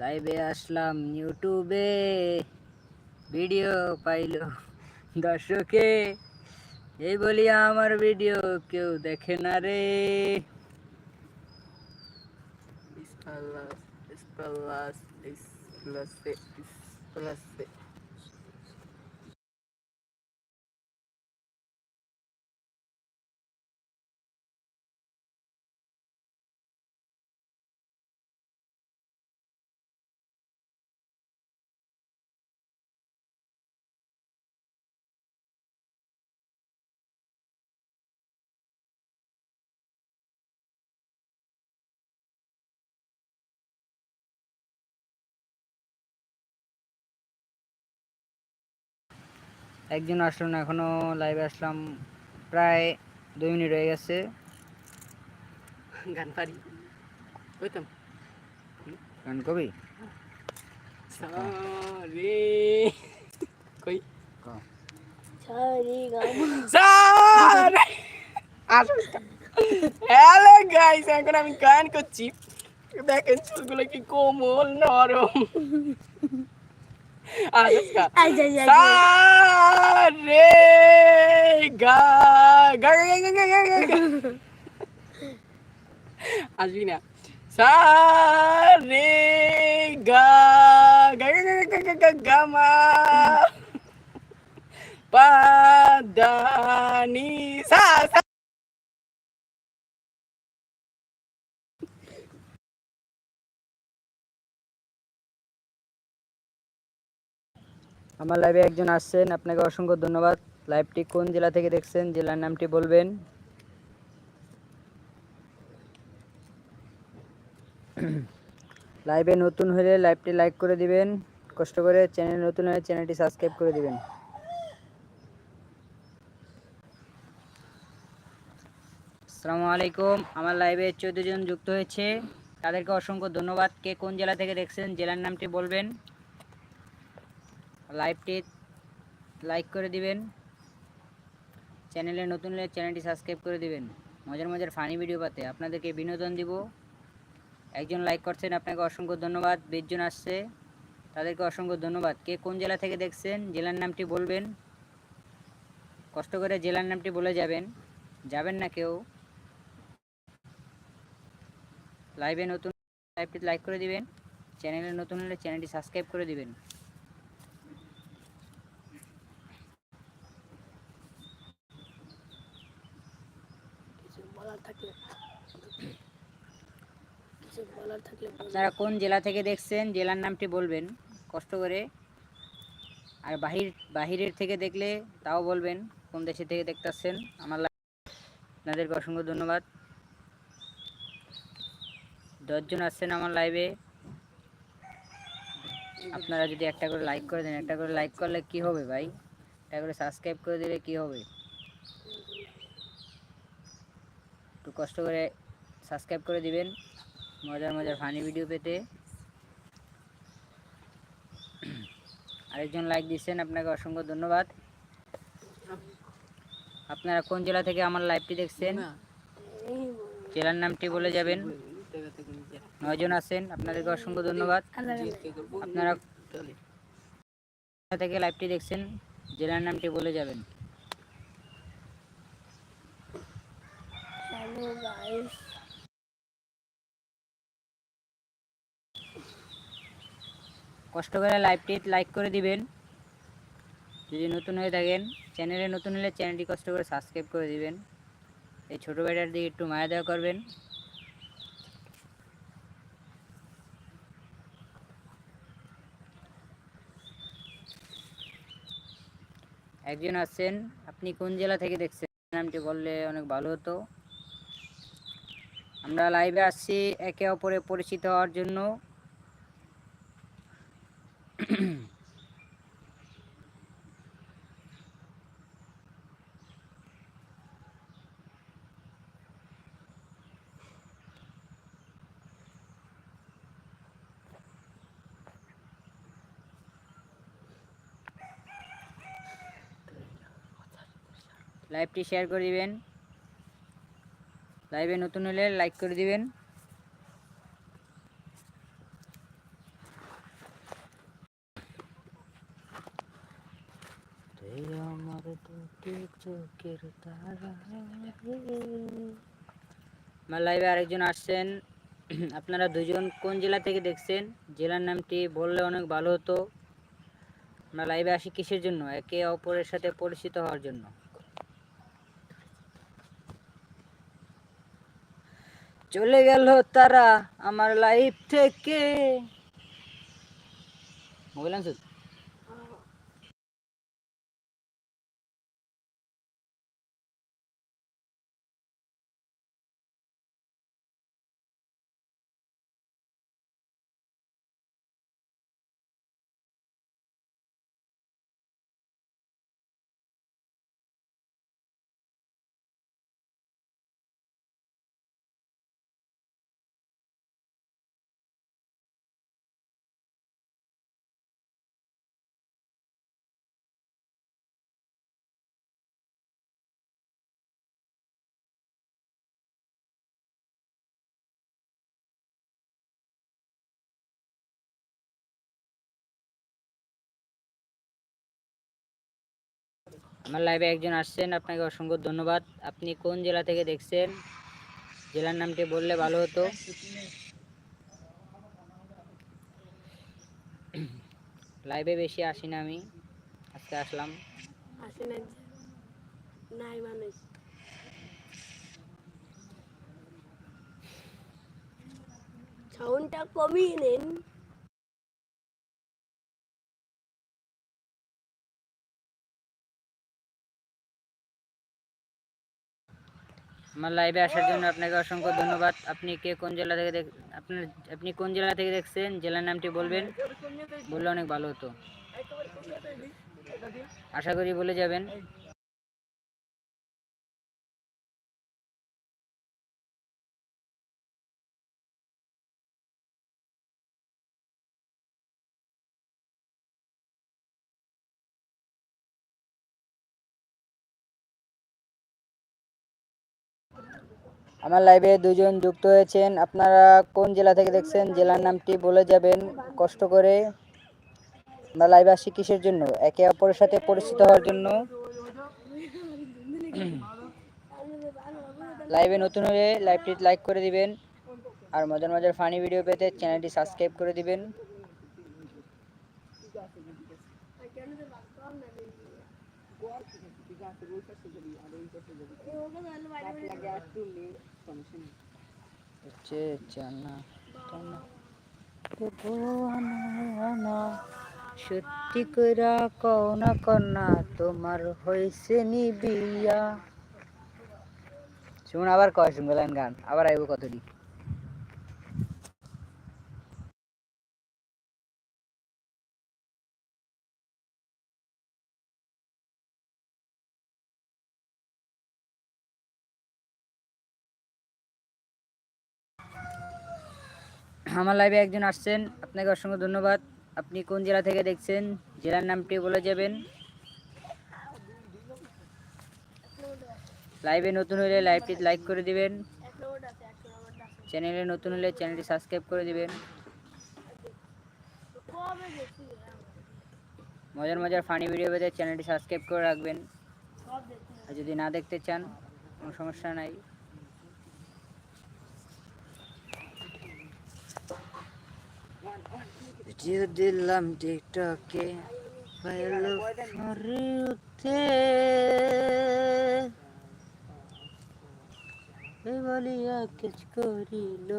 লাইভে আসলাম ইউটিউবে video pile দর্শকে। এই বলি আমার ভিডিও কেউ দেখে না রে। একজন আসলো না এখনও লাইভে আসলাম প্রায় দুই মিনিট হয়ে গেছে। গান পারি? কইতাম গান কবি? সারে। কই? হ্যালো গাইস এখন আমি গান করছি। দেখেন চুলগুলো কি কোমল নরম। あ、ですか。あ、じゃじゃじゃ。されがー、ががががががが。Asli nih ya. Sa re ga ga ga ga ga ga ga আমার লাইভে একজন আসছেন, আপনাকে অসংখ্য ধন্যবাদ। লাইভটি কোন জেলা থেকে দেখছেন, জেলার নামটি বলবেন? লাইভে নতুন হলে লাইভটি লাইক করে দিবেন। কষ্ট করে চ্যানেল নতুন হলে চ্যানেলটি সাবস্ক্রাইব করে দিবেন। আসসালামু আলাইকুম। আমার লাইভে চোদ্দ জন যুক্ত হয়েছে। তাদেরকে অসংখ্য ধন্যবাদ। কে কোন জেলা থেকে দেখছেন, জেলার নামটি বলবেন? লাইভটি লাইক করে দিবেন। চ্যানেলে নতুন হলে চ্যানেলটি সাবস্ক্রাইব করে দিবেন। মজার মজার ফানি ভিডিও পাতে আপনাদেরকে বিনোদন দিব। একজন লাইক করছেন, আপনাকে অসংখ্য ধন্যবাদ। বিশ জন আসছে, তাদেরকে অসংখ্য ধন্যবাদ। কে কোন জেলা থেকে দেখছেন, জেলার নামটি বলবেন। কষ্ট করে জেলার নামটি বলে যাবেন। যাবেন না কেউ। লাইভে নতুন লাইভটি লাইক করে দিবেন। চ্যানেলে নতুন হলে চ্যানেলটি সাবস্ক্রাইব করে দিবেন। আপনারা কোন জেলা থেকে দেখছেন, জেলার নামটি বলবেন, কষ্ট করে। আর বাহির, বাহিরের থেকে দেখলে তাও বলবেন, কোন দেশে থেকে দেখতেছেন। আমার আপনাদেরকে অসংখ্য ধন্যবাদ। দশজন আসছেন আমার লাইভে আপনারা যদি একটা করে লাইক করে দেন, একটা করে লাইক করলে কি হবে ভাই? একটা করে সাবস্ক্রাইব করে দিলে কি হবে? একটু কষ্ট করে সাবস্ক্রাইব করে দিবেন। মজার মজার ফানি ভিডিও পেতে। আরেকজন লাইক দিচ্ছেন আপনাকে অসংখ্য ধন্যবাদ। আপনারা কোন জেলা থেকে আমার লাইভটি দেখছেন? জেলার নামটি বলে যাবেন। নয়জন আছেন আপনাদেরকে অসংখ্য ধন্যবাদ। আপনারা থেকে লাইভটি দেখছেন? জেলার নামটি বলে যাবেন। হ্যালো গাইস কষ্ট করে লাইভটি লাইক করে দিবেন। যদি নতুন হয়ে থাকেন চ্যানেলে নতুন হলে চ্যানেলটি কষ্ট করে সাবস্ক্রাইব করে দিবেন। এই ছোটো ভাইটার দিকে একটু মায়া দেওয়া করবেন। একজন আছেন, আপনি কোন জেলা থেকে দেখছেন? নামটি বললে অনেক ভালো হতো। আমরা লাইভে আসছি একে অপরে পরিচিত হওয়ার জন্য। লাইভটি শেয়ার করে দিবেন। লাইভে নতুন হলে লাইক করে দিবেন এই আমার দুটি চোখের তারা আমার লাইভে আরেকজন আসছেন। আপনারা দুজন কোন জেলা থেকে দেখছেন? জেলার নামটি বললে অনেক ভালো হতো। আমরা লাইভে আসি কিসের জন্য? একে অপরের সাথে পরিচিত হওয়ার জন্য। চলে গেল তারা আমার লাইফ থেকে। মোবাইল আনছো আমার লাইভে একজন আসছেন, আপনাকে অসংখ্য ধন্যবাদ। আপনি কোন জেলা থেকে দেখছেন? জেলার নামটি বললে ভালো হতো। লাইভে বেশি আসি না আমি, আজকে আসলাম। কমিয়ে আমার লাইভে আসার জন্য আপনাকে অসংখ্য ধন্যবাদ। আপনি কে কোন জেলা থেকে দেখ আপনার আপনি কোন জেলা থেকে দেখছেন? জেলার নামটি বলবেন। বললে অনেক ভালো হতো। আশা করি বলে যাবেন। আমার লাইভে দুজন যুক্ত হয়েছেন। আপনারা কোন জেলা থেকে দেখছেন? জেলার নামটি বলে যাবেন, কষ্ট করে। আমরা লাইভে আসি কিসের জন্য? একে অপরের সাথে পরিচিত হওয়ার জন্য। লাইভে নতুন হলে লাইভটি লাইক করে দিবেন। আর মজার মজার ফানি ভিডিও পেতে চ্যানেলটি সাবস্ক্রাইব করে দিবেন। সত্যি কইরা কও না কন্যা, তোমার হয়েছে নি বিয়া। শুন আবার কয় শুনবেন গান, আবার আইব কতটি আমার লাইভে একজন আসছেন। আপনাকে অসংখ্য ধন্যবাদ। আপনি কোন জেলা থেকে দেখছেন? জেলার নামটি বলে যাবেন। লাইভে নতুন হলে লাইভটি লাইক করে দিবেন। চ্যানেলে নতুন হলে চ্যানেলটি সাবস্ক্রাইব করে দিবেন। মজার মজার ফানি ভিডিও পেতে চ্যানেলটি সাবস্ক্রাইব করে রাখবেন। আর যদি না দেখতে চান, কোনো সমস্যা নাই। ভিডিও দিলাম টিকটকে বলিয়া কিছু করিল।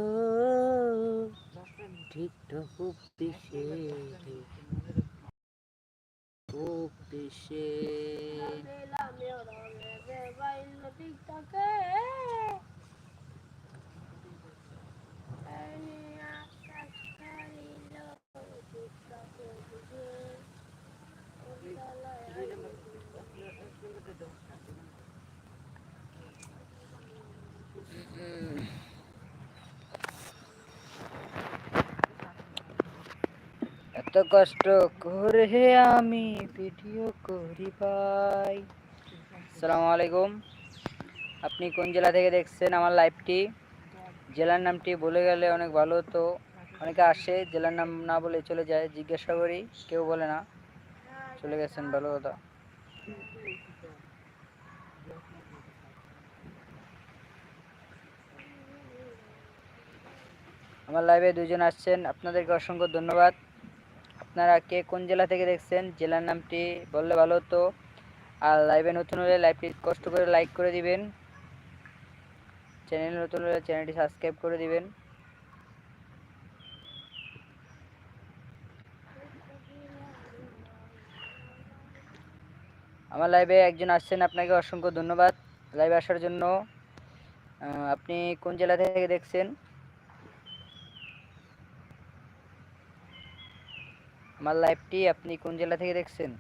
টিকটক পিছে পিছে এত কষ্ট করে হে আমি ভিডিও করি ভাই। আসসালামু আলাইকুম। আপনি কোন জেলা থেকে দেখছেন আমার লাইভটি? জেলার নামটি বলে গেলে অনেক ভালো হতো। অনেকে আসে, জেলার নাম না বলে চলে যায়, জিজ্ঞাসা করি, কেউ বলে না। চলে গেছেন, ভালো কথা। আমার লাইভে দুজন আসছেন, আপনাদেরকে অসংখ্য ধন্যবাদ। আপনারা কে কোন জেলা থেকে দেখছেন? জেলার নামটি বললে ভালো হতো। আর লাইভে নতুন হলে লাইভটি কষ্ট করে লাইক করে দিবেন। চ্যানেল নতুন হলে চ্যানেলটি সাবস্ক্রাইব করে দিবেন। আমার লাইভে একজন আসছেন, আপনাকে অসংখ্য ধন্যবাদ। লাইভে আসার জন্য আপনি কোন জেলা থেকে দেখছেন? আমার লাইভটি আপনি কোন জেলা থেকে দেখছেন?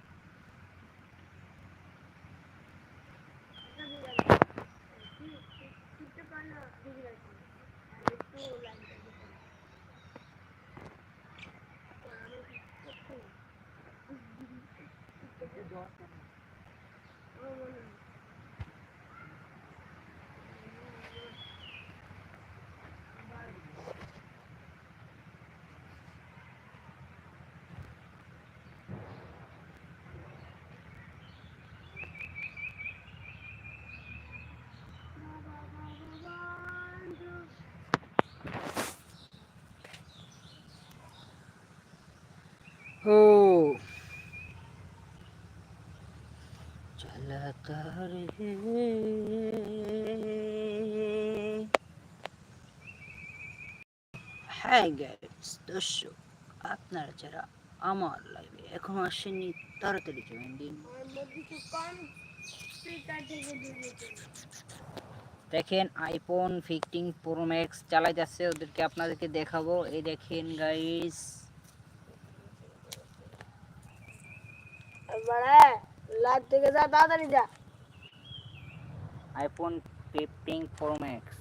হ্যাঁ গাইস দর্শক, আপনারা যারা আমার লাইভে এখনও আসেননি, তাড়াতাড়ি দেখেন আইফোন ফিফটিন প্রো ম্যাক্স চালাই যাচ্ছে, ওদেরকে আপনাদেরকে দেখাবো। এই দেখেন গাইস লাইভ থেকে যা তাড়াতাড়ি যা আইফোন ফিফটিন প্রো ম্যাক্স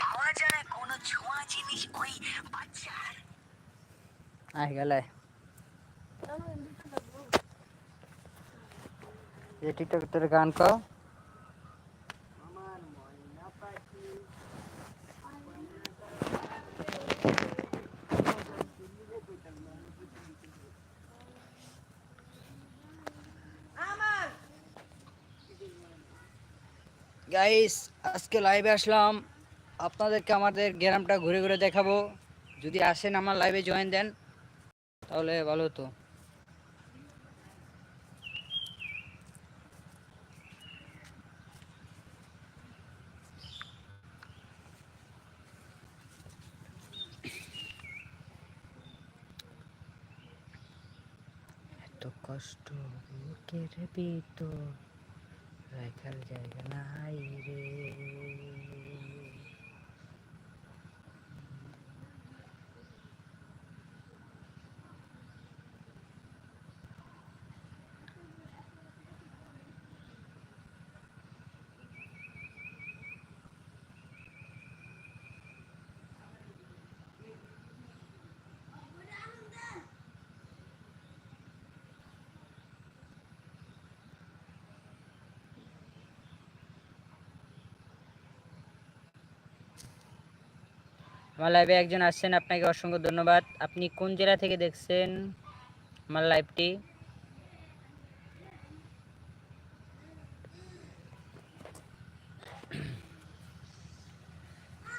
পাওয়া যায় কোনো ছোঁয়া জিনিস ওই বাচ্চার? আয় গেলে। এই টিকটক তোর গান কও গাইস আজকে লাইভে আসলাম। আপনাদেরকে আমাদের গ্রামটা ঘুরে ঘুরে দেখাবো। যদি আসেন আমার লাইভে জয়েন দেন, তাহলে ভালো হতো। এত কষ্ট, বুকের ভিতর রাখার জায়গা নাই রে। আমার লাইভে একজন আসছেন, আপনাকে অসংখ্য ধন্যবাদ। আপনি কোন জেলা থেকে দেখছেন আমার লাইভটি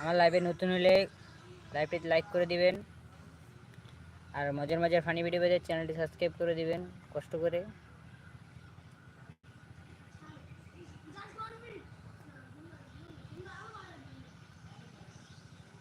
আমার লাইভে নতুন হলে লাইভটি লাইক করে দিবেন। আর মজার মজার ফানি ভিডিও পেতে চ্যানেলটি সাবস্ক্রাইব করে দিবেন, কষ্ট করে।